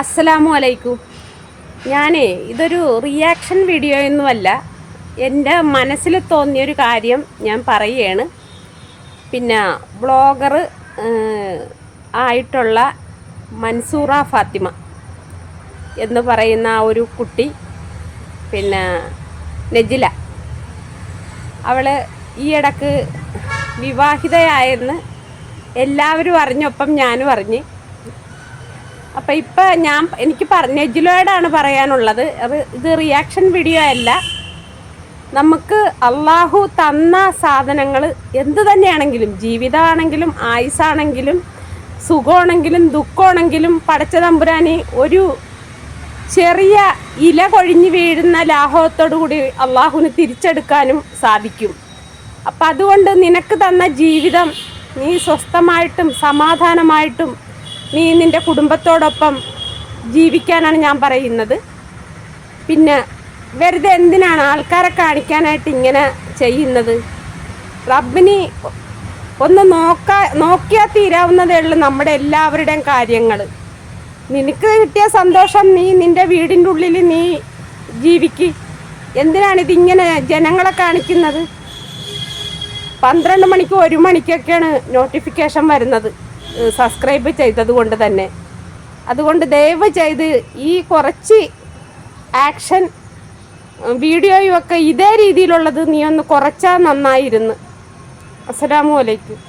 അസ്സലാമു അലൈക്കും. ഞാനേ ഇതൊരു റിയാക്ഷൻ വീഡിയോ ഒന്നുമല്ല എന്റെ മനസ്സിൽ തോന്നിയൊരു കാര്യം ഞാൻ പറയുകയാണ്. പിന്നെ ബ്ലോഗർ ആയിട്ടുള്ള മൻസൂറ ഫാത്തിമ എന്ന് പറയുന്ന ആ ഒരു കുട്ടി പിന്നെ നെജില. അവൾ ഈയിടക്ക് വിവാഹിതയായെന്ന് എല്ലാവരും അറിഞ്ഞൊപ്പം ഞാനും അറിഞ്ഞ്. അപ്പം ഇപ്പോൾ ഞാൻ എനിക്ക് പറഞ്ഞ നെജിലോയോടാണ് പറയാനുള്ളത്. അത് ഇത് റിയാക്ഷൻ വീഡിയോ അല്ല. നമുക്ക് അള്ളാഹു തന്ന സാധനങ്ങൾ എന്ത് തന്നെയാണെങ്കിലും ജീവിതമാണെങ്കിലും ആയുസാണെങ്കിലും സുഖമാണെങ്കിലും ദുഃഖമാണെങ്കിലും പടച്ച തമ്പുരാനി ഒരു ചെറിയ ഇല കൊഴിഞ്ഞു വീഴുന്ന ലാഘവത്തോടു കൂടി അള്ളാഹുവിന് തിരിച്ചെടുക്കാനും സാധിക്കും. അപ്പം അതുകൊണ്ട് നിനക്ക് തന്ന ജീവിതം നീ സ്വസ്ഥമായിട്ടും സമാധാനമായിട്ടും നീ നിന്റെ കുടുംബത്തോടൊപ്പം ജീവിക്കാനാണ് ഞാൻ പറയുന്നത്. പിന്നെ വെറുതെ എന്തിനാണ് ആൾക്കാരെ കാണിക്കാനായിട്ട് ഇങ്ങനെ ചെയ്യുന്നത്? റബ്ബിനി ഒന്ന് നോക്കാ നോക്കിയാൽ തീരാവുന്നതേ ഉള്ളൂ നമ്മുടെ എല്ലാവരുടെയും കാര്യങ്ങൾ. നിനക്ക് കിട്ടിയ സന്തോഷം നീ നിന്റെ വീടിന്റെ ഉള്ളിൽ നീ ജീവിക്ക്. എന്തിനാണ് ഇതിങ്ങനെ ജനങ്ങളെ കാണിക്കുന്നത്? പന്ത്രണ്ട് മണിക്ക് ഒരു മണിക്കൊക്കെയാണ് നോട്ടിഫിക്കേഷൻ വരുന്നത്. സബ്സ്ക്രൈബ് ചെയ്തത് കൊണ്ട് തന്നെ. അതുകൊണ്ട് ദയവ് ചെയ്ത് ഈ കുറച്ച് ആക്ഷൻ വീഡിയോയും ഒക്കെ ഇതേ രീതിയിലുള്ളത് നീ ഒന്ന് കുറച്ചാൽ നന്നായിരുന്നു. അസ്സലാമു അലൈക്കും.